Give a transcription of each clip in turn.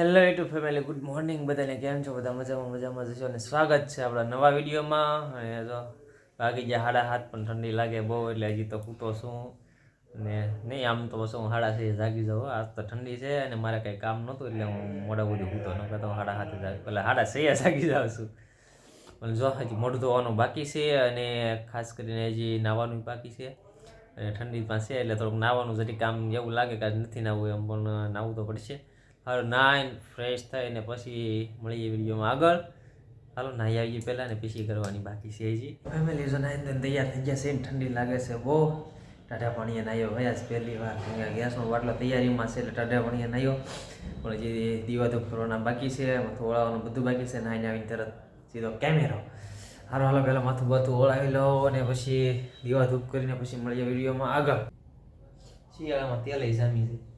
Hello YouTube family good morning બધાને કેમ છો? બધા મજામાં મજામાં જશો અને સ્વાગત છે આપણા નવા વિડીયોમાં. અને જો વાગી ગયા સાડા હાથ પણ ઠંડી લાગે બહુ, એટલે હજી તો હું તો શું અને નહીં, આમ તો શું સાડા છે, જાગી જાઉં. આજ તો ઠંડી છે અને મારે કંઈ કામ નહોતું, એટલે હું મોડા બધું હૂતો ન કરતો. હાડા હાથે જાગ પહેલાં હાડા સૈયા જાગી જાઉં છું. પણ જો, હજી મોઢું ધોવાનું બાકી છે અને ખાસ કરીને હજી નાહવાનું બાકી છે. અને ઠંડી પાસે, એટલે થોડુંક નાહવાનું જરી કામ એવું લાગે કે નથી નાહવું એમ, પણ નાહવું તો પડશે. હાલો નાઈને ફ્રેશ થઈને પછી મળીએ વિડીયોમાં આગળ. હાલો નાહી આવીએ પહેલાં ને પીસી કરવાની બાકી છે હજી. ફેમિલી જો ધોઈને તૈયાર થઈ ગયા છે ઠંડી લાગે છે બહુ. ટાઢા પાણીએ નાહ્યો ગયા છે, પહેલી વાર ગેસનો બાટલો તૈયારીમાં છે એટલે ટાઢા પાણીએ નાહ્યો પણ હજી દીવા ધૂપ કરવાના બાકી છે માથું ઓળાવવાનું બધું બાકી છે નાહીને આવીને તરત સીધો કેમેરો. હાલો હાલો, પહેલાં માથું બાથું ઓળાવી લો અને પછી દીવા ધૂપ કરીને પછી મળીએ વિડીયોમાં આગળ. શિયાળામાં તેલ જામી છે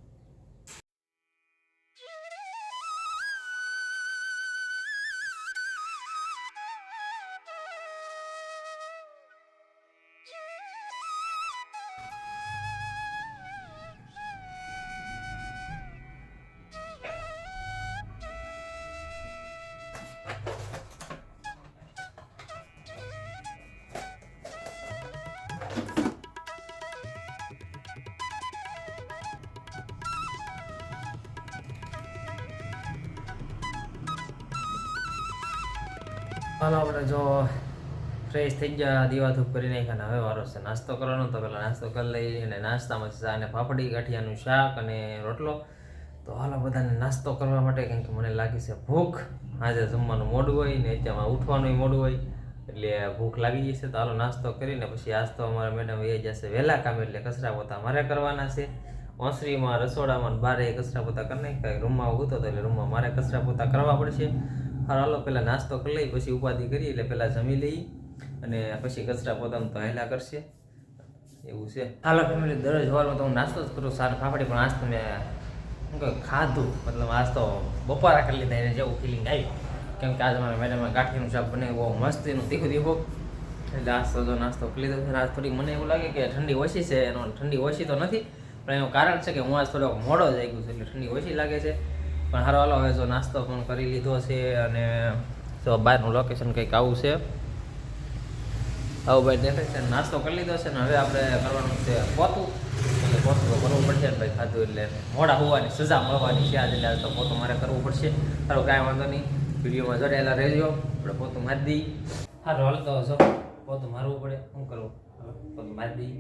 હાલો, આપણે જો ફ્રેશ થઈ ગયા, દીવા ધૂપ કરી નાખ્યા અને હવે વારો છે. નાસ્તો કરવાનો તો પહેલાં નાસ્તો કરી લઈ અને નાસ્તામાં ચા અને પાપડી, ગાંઠિયાનું શાક અને રોટલો. તો હાલો, બધાને નાસ્તો કરવા માટે કેમ કે મને લાગી છે ભૂખ. આજે જમવાનું મોડું હોય ને અત્યારમાં ઉઠવાનું મોડું હોય, એટલે ભૂખ લાગી જશે તો હાલો, નાસ્તો કરીને પછી આજ તો અમારા મેડમ એ જશે વહેલા કામ, એટલે કચરા પોતા મારે કરવાના છે. ઓસરીમાં, રસોડામાં બારે કચરા પોતા કરી નાખ્યા. રૂમમાં ઉગતો હતો એટલે રૂમમાં મારે કચરા પોતા કરવા પડશે. હાલો હાલો, પહેલાં નાસ્તો કરી લઈ, પછી ઉપાધિ કરી, એટલે પહેલાં જમી લઈ અને પછી કચરા પોતાનું તો હેલા કરશે. એવું છે. હાલો ફેમિલી દરરોજ વારમાં તો હું નાસ્તો જ કરું, સારું ફાફડી, પણ આજ તો મેં શું કહે ખાધું. મતલબ આજ તો બપોરા કરી લીધા, એને જેવું ફિલિંગ આવી. કેમ કે આજે મારા મેડમે ગાંઠીનું શાક બને બહુ મસ્ત એનું તીખું તીખું. એટલે આજ તો જો નાસ્તો કરી લીધો આજ થોડી મને એવું લાગે કે ઠંડી ઓછી છે, એનો ઠંડી ઓછી તો નથી, પણ એનું કારણ છે કે હું આજ થોડોક મોડો જ આવી ગયું છું, એટલે ઠંડી ઓછી લાગે છે. પણ હારો, હાલો, હવે જો નાસ્તો પણ કરી લીધો છે અને જો બહારનું લોકેશન કંઈક આવું છે. આવું ભાઈ દેખાય છે નાસ્તો કરી લીધો છે ને હવે આપણે કરવાનું છે પોતું. એટલે પોતું તો કરવું પડશે ને ભાઈ ખાધું એટલે મોડા હોવાની, સજા મળવાની છે આજે, એટલે તો પોતું મારે કરવું પડશે. સારું કાંઈ વાંધો નહીં. વિડીયોમાં જોડાયેલા રહેજો. આપણે પોતું મારી દઈ સારું હાલ, તો જો, પોતું મારવું પડે. શું કરવું? પોતું મારી દઈ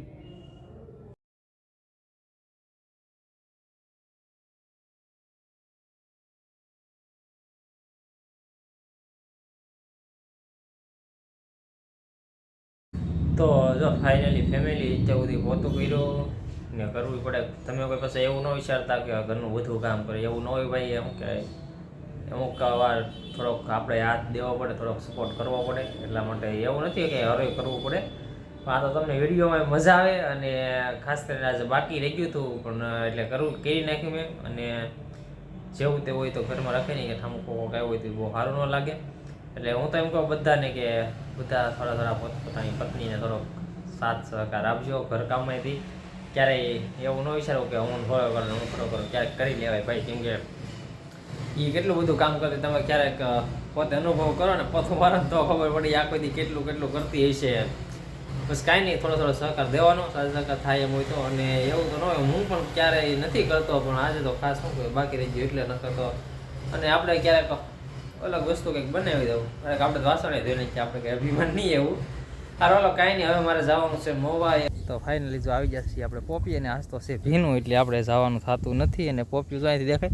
તો જો ફાઇનલી ફેમિલી ત્યાં સુધી પોતું કર્યું ને કરવું પડે. તમે કોઈ પાસે એવું ન વિચારતા કે ઘરનું બધું કામ કરે, એવું ન હોય ભાઈ, એમ કે અમુક વાર થોડોક આપણે હાથ દેવો પડે, થોડોક સપોર્ટ કરવો પડે. એટલા માટે એવું નથી કે હરોય કરવું પડે. આ તો તમને વિડીયોમાં મજા આવે અને ખાસ કરીને આજે બાકી રહી ગયું હતું, પણ એટલે કરવું કરી નાખ્યું મેં. અને જેવું તે હોય તો ઘરમાં રાખે નહીં, કે ઠામું કોકો કાંઈ હોય તો બહુ સારું ન લાગે. એટલે હું તો એમ કહું બધાને કે બધા થોડા થોડા પોત, પોતાની પત્નીને થોડોક સાથ સહકાર આપજો ઘરકામમાંથી ક્યારેય એવું ન વિચારો કે હું થોડો કરું હું થોડો કરું, ક્યારેક કરી લેવાય ભાઈ, કેમ કે એ કેટલું બધું કામ કરે તમે ક્યારેક પોતે અનુભવ કરો ને પોતું વાર તો ખબર પડી આ કોઈથી કેટલું કેટલું કરતી હશે. બસ કાંઈ નહીં, થોડો થોડો સહકાર દેવાનો, સાથ સહકાર થાય એમ હોય તો. અને એવું તો ન હોય, હું પણ ક્યારેય નથી કરતો, પણ આજે તો ખાસ શું બાકી રહી ગયું એટલે ન કરતો. અને આપણે ક્યારેક અલગ વસ્તુ કંઈક બનાવી દઉં. ક્યારેક આપણે તો વાસણે ધોઈ નાખીએ, આપણે કંઈ અભિમાન નહીં એવું. હારો, હાલો, કાંઈ નહીં, હવે મારે જવાનું છે મોવા. તો ફાઇનલી જો આવી જશે આપણે પોપી અને આજ તો છે ભીનું, એટલે આપણે જવાનું થતું નથી અને પોપિયું જો અહીંથી દેખાય.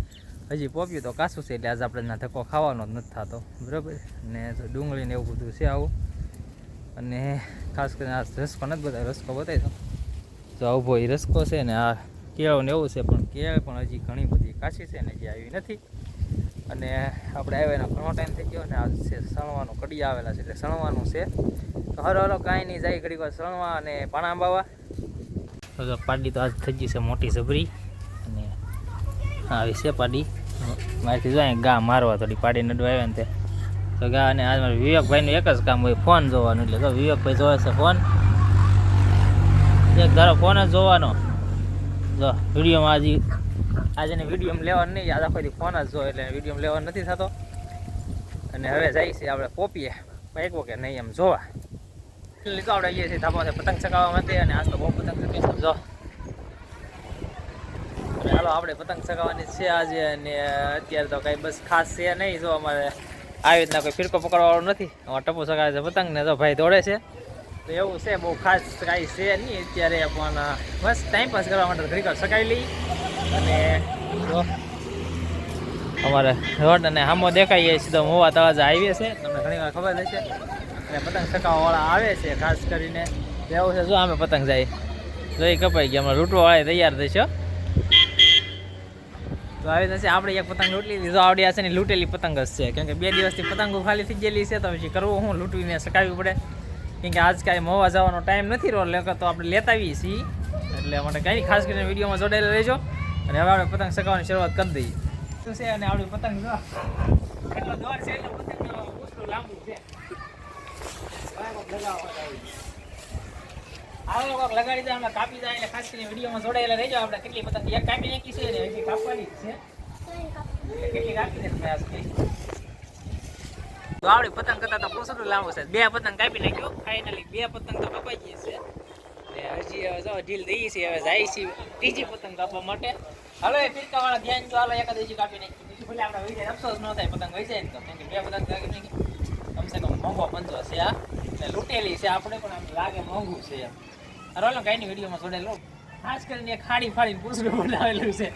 હજી પોપ્યું તો કાશું છે, એટલે આજે આપણે ધક્કો ખાવાનો જ નથી થતો. બરાબર? ને જો ડુંગળીને એવું બધું છે આવું. અને ખાસ કરીને આ રસકો નથી બધા રસકો બતાવી દો જો આવું એ રસકો છે ને આ કેળો ને એવું છે, પણ કેળ પણ હજી ઘણી બધી કાચી છે ને જે આવી નથી. અને આપણે આવ્યા એનો ઘણો ટાઈમ થઈ ગયો ને આ છે સણવાનું કડી આવેલા છે, એટલે સણવાનું છે. તો હરો હરો કાંઈ નહીં, જાય ઘડીક વાર સણવા અને પાણા બાવા તો જો પાડી તો આજ થઈ ગઈ છે મોટી સબરી. અને આવી છે પાડી. મારેથી જાય ગા મારવા થોડી પાડી નડવા આવ્યા ને તે. તો ગા અને આજ મારે વિવેકભાઈનું એક જ કામ હોય, ફોન જોવાનું. એટલે તો વિવેકભાઈ જોવે છે ફોન. એક ધારો ફોન જ જોવાનો. જો વિડીયોમાં હજી આજે એને વીડિયો લેવાનું નહીં, આજ આખો ફોન જ જો એટલે વીડિયો લેવાનો નથી થતો. અને હવે જાય છે આપણે પોપીએ. એક કે નહીં, એમ જોવા. લીધો આપણે જઈએ છીએ ધાબા પતંગ ચગાવવા માટે, અને આજ તો બહુ પતંગ સમજો અને હાલો, આપણે પતંગ ચગાવવાની છે આજે, અને અત્યારે તો કાંઈ બસ ખાસ છે નહીં, જો અમારે આવી રીતના કોઈ ફિરકો પકડવાવાળો નથી. અમારે ટપુ ચગાવે છે પતંગ, ને તો ભાઈ દોડે છે. તો એવું છે, બહુ ખાસ કાંઈ છે નહીં, અત્યારે પણ બસ ટાઈમ પાસ કરવા માટે ઘડીક વાર સકાઈ લઈ અને અમારે રોડ અને હામો દેખાઈએ સીધો મોવા તળાજા હાઈવે છે. તમને ઘણી વાર ખબર હશે અને પતંગ ચકાવવાવાળા આવે છે, ખાસ કરીને. એવું છે, જો અમે પતંગ જાય. જોઈ કપાઈ ગયા હમણાં લૂંટવાવાળા તૈયાર થઈશો તો આવી રીતે આપણે એક પતંગ લૂંટી લીધો. આવડી છે ને, લૂંટેલી પતંગ જ છે. કેમ કે બે દિવસથી પતંગો ખાલી થઈ ગયેલી છે, તો પછી કરવું હું? લૂંટવીને સકાવવી પડે. કેમ કે આજ કાંઈ મોવા જવાનો ટાઈમ નથી રહ્યો એટલે તો આપણે લેતા આવીએ છીએ. એટલે માટે કંઈ ખાસ કરીને વિડીયોમાં જોડાયેલા રહેજો. અને હવે પતંગ સકાવવાની શરૂઆત કરી દઈએ. શું છે? અને આપણી પતંગ જો એટલો દોર છે એટલે પતંગ પૂછડું લાંબુ છે. આવી. લગાડી દે કાપી જાય એટલે ખાસ કરીને વિડીયોમાં જોડાયેલા રહેજો. આપણે કેટલી પતંગ એક કાપી નાખી છે હજી કાપવાની છે. કેટલી કાપી ને તમે આ તો આપણી પતંગ કરતા તો પૂછડું લાંબુ છે. બે પતંગ કાપી નાખ્યો. ફાઇનલી બે પતંગ તો કપાઈ ગઈ હજી હવે જો ઢીલ દઈએ છીએ હવે જાય છે ત્રીજી પતંગ કાપવા માટે. હાલો, એ ફિરકા વાળા ધ્યાન તો હાલો, એકાદ કાપી નાખી. ભલે આપણે વહી જાય અફસોસ ન થાય, પતંગ વહી જાય ને તો. કેમ કે બે પતંગ કાપી નાખી. કમસે કમ મોંઘો પંજો છે આ. એટલે લૂંટેલી છે આપણે, પણ આમ લાગે મોંઘું છે. એમ હાલો કાંઈ વિડીયોમાં જોડેલો ખાસ કરીને ખાડી ફાડીને પૂછડું બનાવેલું છે.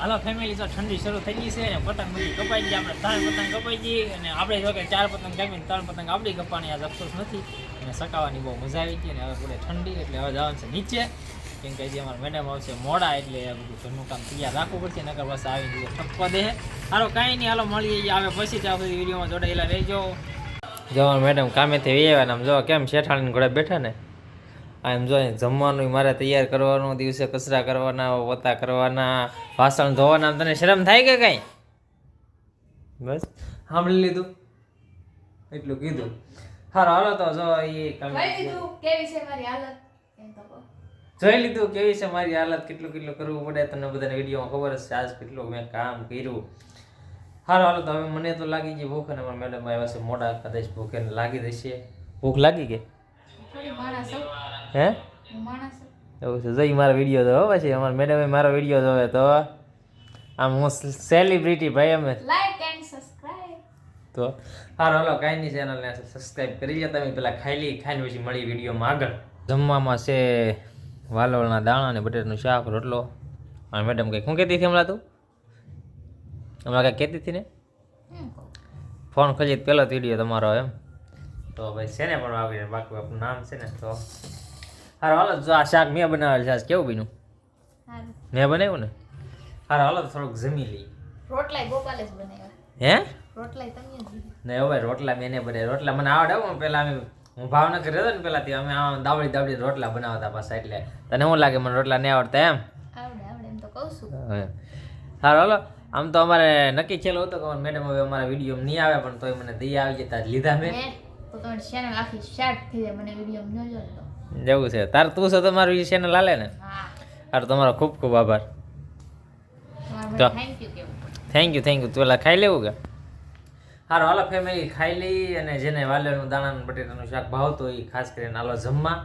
હાલો ફેમિલી તો ઠંડી શરૂ થઈ ગઈ છે અને પતંગ બધી કપાઈ ગઈ. આપણે ત્રણ પતંગ કપાઈ ગઈ અને આપણે જો કે ચાર પતંગ કાપીને ત્રણ પતંગ આપણી કપાણી આ અફસોસ નથી. અને સકાવાની બહુ મજા આવી ગઈ અને હવે પૂરે ઠંડી, એટલે હવે જવાનું છે નીચે. કેમ કે હજી અમારા મેડમ આવશે મોડા, એટલે બધું ઘરનું કામ તૈયાર રાખવું પડશે, નકર બસ આવી ગયું થપ્પા દે. હારો કાંઈ નહીં, હાલો, મળીએ આવે પછી ત્યાં સુધી વિડીયોમાં જોડાયેલા રહેજો. જો મેડમ કામેથી આવ્યા આમ જો, કેમ શેઠાણીને ઘોડે બેઠા ને? આમ જો જમવાનું મારે તૈયાર કરવાનું દિવસે કચરા કરવાના પોતા કરવાના વાસણ ધોવાના તને શરમ થાય કે કઈ? બસ સાંભળી લીધું. એટલું કીધું. હારો હાલો તો જો એ જોઈ લીધું કેવી છે મારી હાલત? એમ કેટલું કેટલું કરવું પડે? તમને બધાને વિડીયોમાં ખબર છે આજ કેટલું મેં કામ કર્યું. સારું હાલો તો હવે મને તો લાગી ગઈ ભૂખ અને મારા મેડમ આવ્યા છે મોડા કદાચ ભૂખ લાગી દેશે ભૂખ લાગી ગઈ. હે. એવું છે. જોઈ મારો વીડિયો જોવો પછી. અમારા મેડમે મારો વીડિયો જોવે તો આમ હું સેલિબ્રિટી ભાઈ અમે. તો સારું હાલો કાંઈ નહીં ચેનલને સબસ્ક્રાઈબ કરી લે તમે. પેલા ખાઈ લઈ ખાઈને પછી મળી વિડીયોમાં આગળ. જમવામાં છે વાલોળના દાણા અને બટેટનું શાક રોટલો. અને મેડમ કંઈક શું કહેતી હતી હમણાં તું? હમણાં કંઈક કહેતી હતી ને. ફોન ખોલી પહેલો જ વીડિયો તમારો એમ. તો ભાઈ છે ને પણ આવી બાકી આપણું નામ છે ને તો સારું હાલો જો આ શાક મેં બનાવેલ છે કેવું બીનું હારું. મેં બનાવ્યું ને? હારો હાલો થોડુંક જમી લઈ રોટલા ગોપાલે જ બનાવ્યા. હે? રોટલા તમે જ ને હવે રોટલા મેને બને રોટલા મને આવડે હો, પેલા અમે હું ભાવનગર રહેતો ને પેલાથી અમે આમ દાવડી દાવડી રોટલા બનાવતા પાછા એટલે. તને શું લાગે મને રોટલા નહીં આવડતા એમ? આવડે આવડે એમ તો કહું છું. સારું હાલો આમ તો અમારે નક્કી છેલ્લો હતો કે મેડમ હવે અમારા વીડિયો નહીં આવે પણ તોય મને દઈ આવી જતા લીધા મેં. તો તમારી ચેનલ આખી સ્ટાર્ટ થઈ જાય મને વીડિયો ન જો તો જવું છે. તાર તું છો તમારું ચેનલ હાલે ને? સારું તમારો ખૂબ ખૂબ આભાર. તો. થેન્ક યુ થેન્ક યુ તું પેલા ખાઈ લેવું કે? સારું હાલો ફેમિલી ખાઈ લઈ અને જેને વાલેનું દાણાનું બટેટાનું શાક ભાવતું એ ખાસ કરીને હાલો જમવા.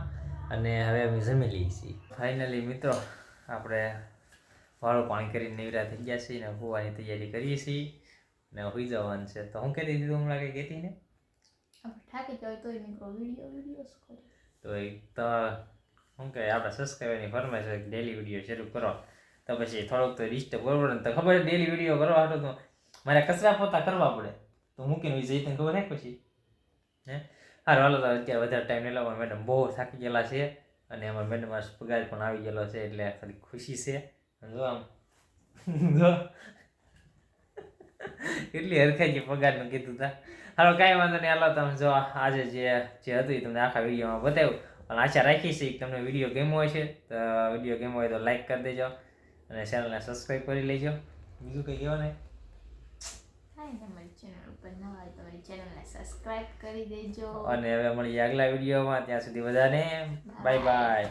અને હવે અમે જમી લઈએ છીએ. ફાઇનલી મિત્રો આપણે વાળું પાણી કરીને નિવરા થઈ ગયા છીએ ને હોવાની તૈયારી કરીએ છીએ. ને હોઈ જવાનું છે. તો હું કહેતી હતી હમણાં કંઈ કહેતી ને થાકી જાય તો વીડિયો વીડિયો તો એ તો શું કહે, આપણે સબસ્ક્રાઈબરની ફરમાઈશ હોય ડેલી વીડિયો શરૂ કરો. તો પછી થોડોક તો ડિસ્ટર્બ કરવું ને તો ખબર ડેલી વીડિયો કરવા હતો તો મારે કચરા પોતા કરવા પડે. તો મૂકીને વિજય તને ખબર હે પછી? હે? હારું, હાલો તો અત્યારે વધારે ટાઈમ નહીં લાવવા મેડમ બહુ થાકી ગયેલા છે અને અમારા મેડમ પગાર પણ આવી ગયેલો છે એટલે ખાલી ખુશી છે. જો આમ, જો. કેટલી હરખાઈ છે પગારનું કીધું તા. હાલો કાંઈ વાંધો નહીં. હાલો તમે જો આજે જે જે હતું એ તમને આખા વિડીયોમાં બતાવ્યું. પણ આશા રાખી છે કે તમને વીડિયો ગમ્યો હોય છે તો વીડિયો ગમ્યો હોય તો લાઈક કરી દેજો અને ચેનલને સબસ્ક્રાઈબ કરી લેજો. બીજું કંઈ કહેવા નહીં. થાય ચેનલ ઉપર નવા હોય તો અમારી ચેનલને સબસ્ક્રાઇબ કરી દેજો. અને હવે મળીએ આગલા વિડીયોમાં. ત્યાં સુધી બધાને બાય બાય